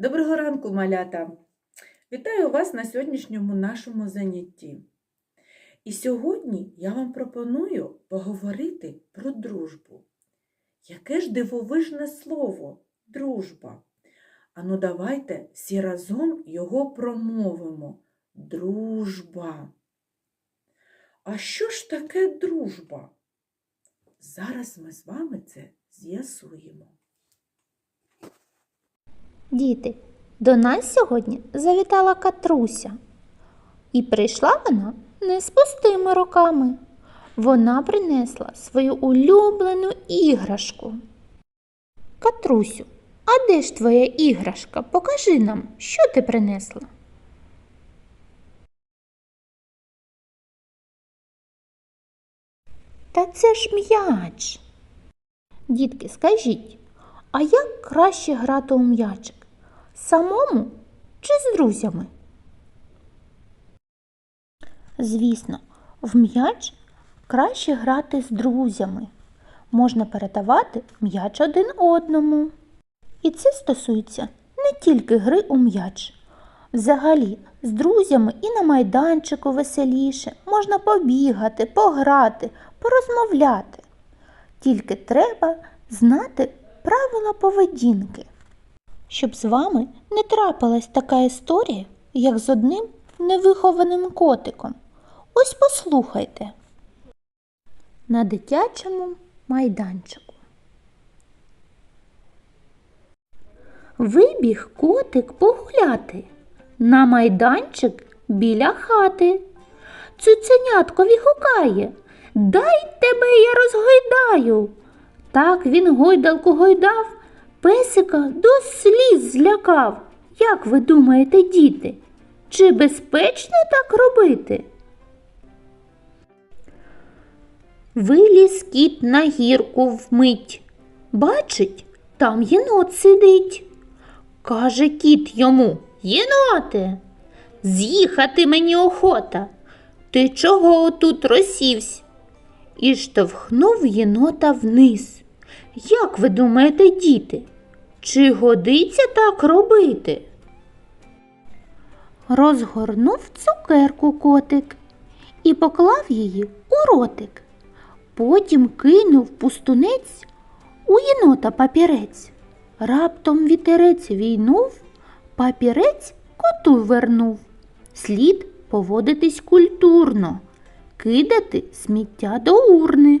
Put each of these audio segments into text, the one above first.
Доброго ранку, малята! Вітаю вас на сьогоднішньому нашому занятті. І сьогодні я вам пропоную поговорити про дружбу. Яке ж дивовижне слово дружба. Ану, давайте всі разом його промовимо. Дружба. А що ж таке дружба? Зараз ми з вами це з'ясуємо. Діти, до нас сьогодні завітала Катруся. І прийшла вона не з пустими руками. Вона принесла свою улюблену іграшку. Катрусю, а де ж твоя іграшка? Покажи нам, що ти принесла. Та це ж м'яч. Дітки, скажіть, а як краще грати у м'ячик? Самому чи з друзями? Звісно, в м'яч краще грати з друзями. Можна передавати м'яч один одному. І це стосується не тільки гри у м'яч. Взагалі, з друзями і на майданчику веселіше можна побігати, пограти, порозмовляти. Тільки треба знати правила поведінки, щоб з вами не трапилась така історія, як з одним невихованим котиком. Ось послухайте. На дитячому майданчику. Вибіг котик погуляти на майданчик біля хати. Цуценяткові гукає. Дай тебе я розгойдаю. Так він гойдалку гойдав, песика до сліз злякав. Як ви думаєте, діти, чи безпечно так робити? Виліз кіт на гірку вмить. Бачить, там єнот сидить. Каже кіт йому Єноте, з'їхати мені охота. Ти чого отут розсівсь? І штовхнув єнота вниз. Як ви думаєте, діти, чи годиться так робити? Розгорнув цукерку котик і поклав її у ротик. Потім кинув пустунець у єнота папірець. Раптом вітерець війнув, папірець коту вернув. Слід поводитись культурно, кидати сміття до урни.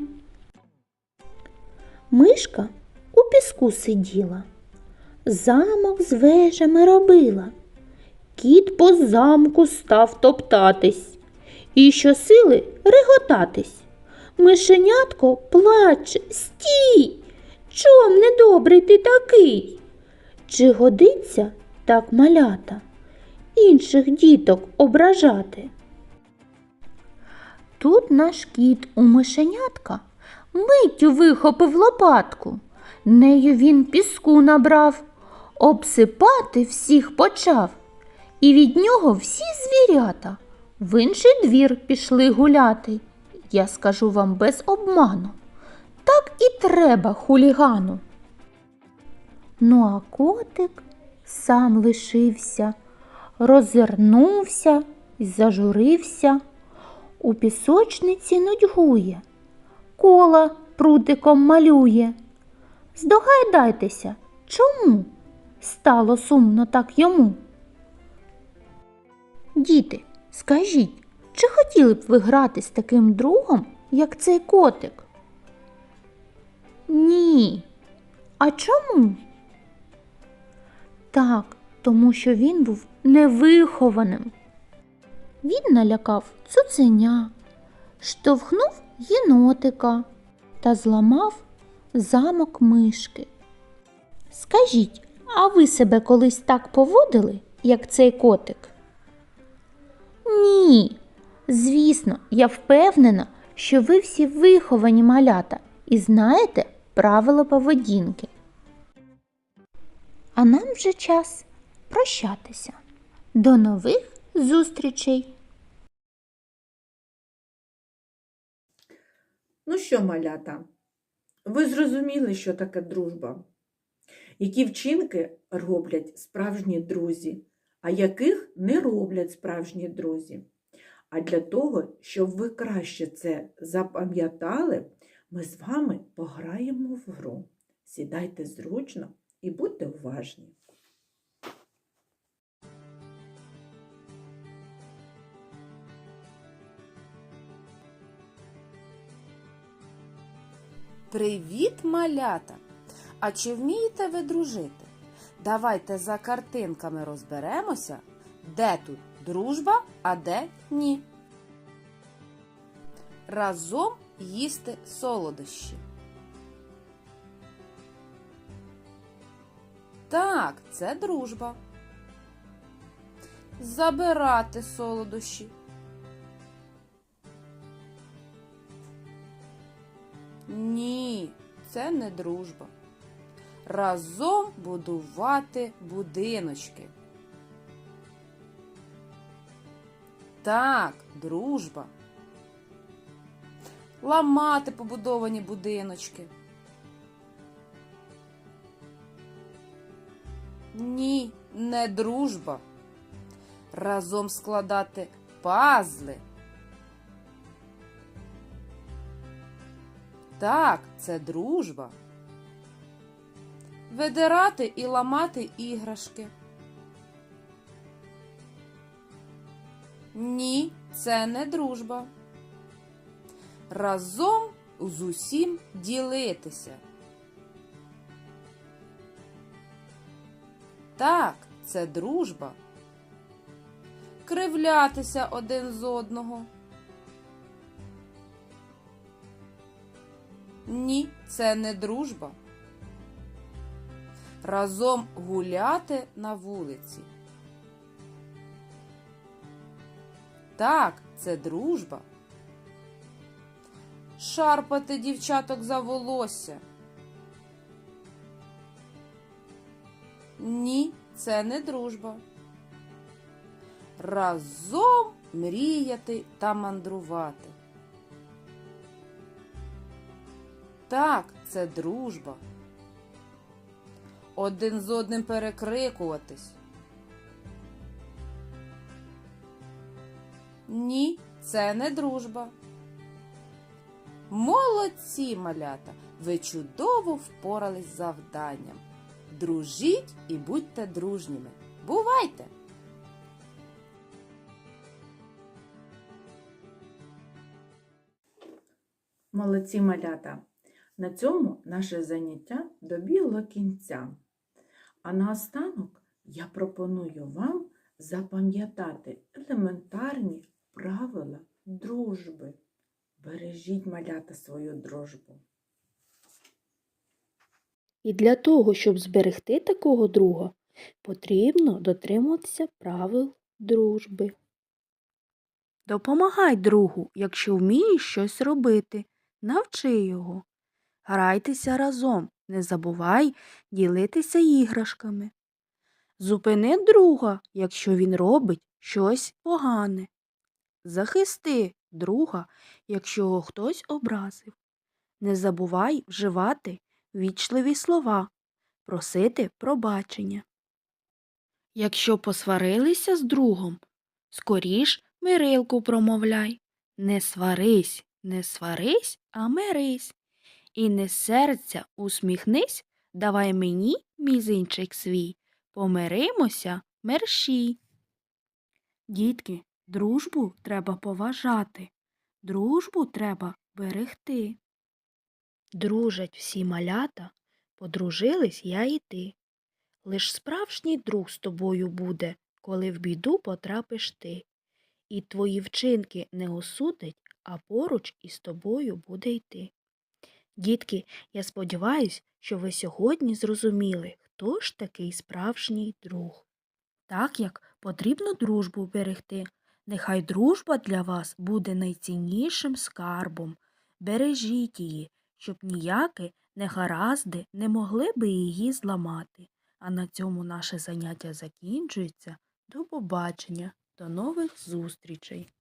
Мишка у піску сиділа, замок з вежами робила. Кіт по замку став топтатись і щосили реготатись. Мишенятко плаче, стій. Чом недобрий ти такий? Чи годиться так малята інших діток ображати? Тут наш кіт у мишенятка миттю вихопив лопатку. Нею він піску набрав, обсипати всіх почав. І від нього всі звірята в інший двір пішли гуляти. Я скажу вам без обману. Так і треба хулігану. Ну, а котик сам лишився, розвернувся і зажурився. У пісочниці нудьгує, кола прутиком малює. Здогадайтеся, чому стало сумно так йому? Діти, скажіть, чи хотіли б ви грати з таким другом, як цей котик? Ні. А чому? Так, тому що він був невихованим. Він налякав цуценя, штовхнув єнотика та зламав замок мишки. Скажіть, а ви себе колись так поводили, як цей котик? Ні. Звісно, я впевнена, що ви всі виховані малята і знаєте правила поведінки. А нам вже час прощатися. До нових зустрічей! Ну що, малята, ви зрозуміли, що таке дружба? Які вчинки роблять справжні друзі, а яких не роблять справжні друзі. А для того, щоб ви краще це запам'ятали, ми з вами пограємо в гру. Сідайте зручно і будьте уважні. Привіт, малята! А чи вмієте ви дружити? Давайте за картинками розберемося, де тут дружба, а де ні. Разом їсти солодощі. Так, це дружба. Забирати солодощі. Ні, це не дружба. Разом будувати будиночки. Так, дружба. Ламати побудовані будиночки. Ні, не дружба. Разом складати пазли. Так, це дружба. Видирати і ламати іграшки. Ні, це не дружба. Разом з усім ділитися. Так, це дружба. Кривлятися один з одного. Ні, це не дружба. Разом гуляти на вулиці. Так, це дружба. Шарпати дівчаток за волосся. Ні, це не дружба. Разом мріяти та мандрувати. Так, це дружба. Один з одним перекрикуватись. Ні, це не дружба. Молодці, малята! Ви чудово впорались з завданням. Дружіть і будьте дружніми. Бувайте! Молодці малята! На цьому наше заняття добігло кінця. А наостанок я пропоную вам запам'ятати елементарні правила дружби. Бережіть малята свою дружбу. І для того, щоб зберегти такого друга, потрібно дотримуватися правил дружби. Допомагай другу, якщо вмієш щось робити, навчи його. Грайтеся разом, не забувай ділитися іграшками. Зупини друга, якщо він робить щось погане. Захисти друга, якщо його хтось образив. Не забувай вживати вічливі слова, просити пробачення. Якщо посварилися з другом, скоріш мирилку промовляй. Не сварись, не сварись, а мирись. І не серця усміхнись, давай мені мізинчик свій. Помиримося мерщій. Дітки, дружбу треба поважати, дружбу треба берегти. Дружать всі малята, подружились я і ти. Лиш справжній друг з тобою буде, коли в біду потрапиш ти. І твої вчинки не осудить, а поруч із тобою буде йти. Дітки, я сподіваюсь, що ви сьогодні зрозуміли, хто ж такий справжній друг. Так як потрібно дружбу берегти, нехай дружба для вас буде найціннішим скарбом. Бережіть її, щоб ніякі негаразди не могли би її зламати. А на цьому наше заняття закінчується. До побачення, до нових зустрічей!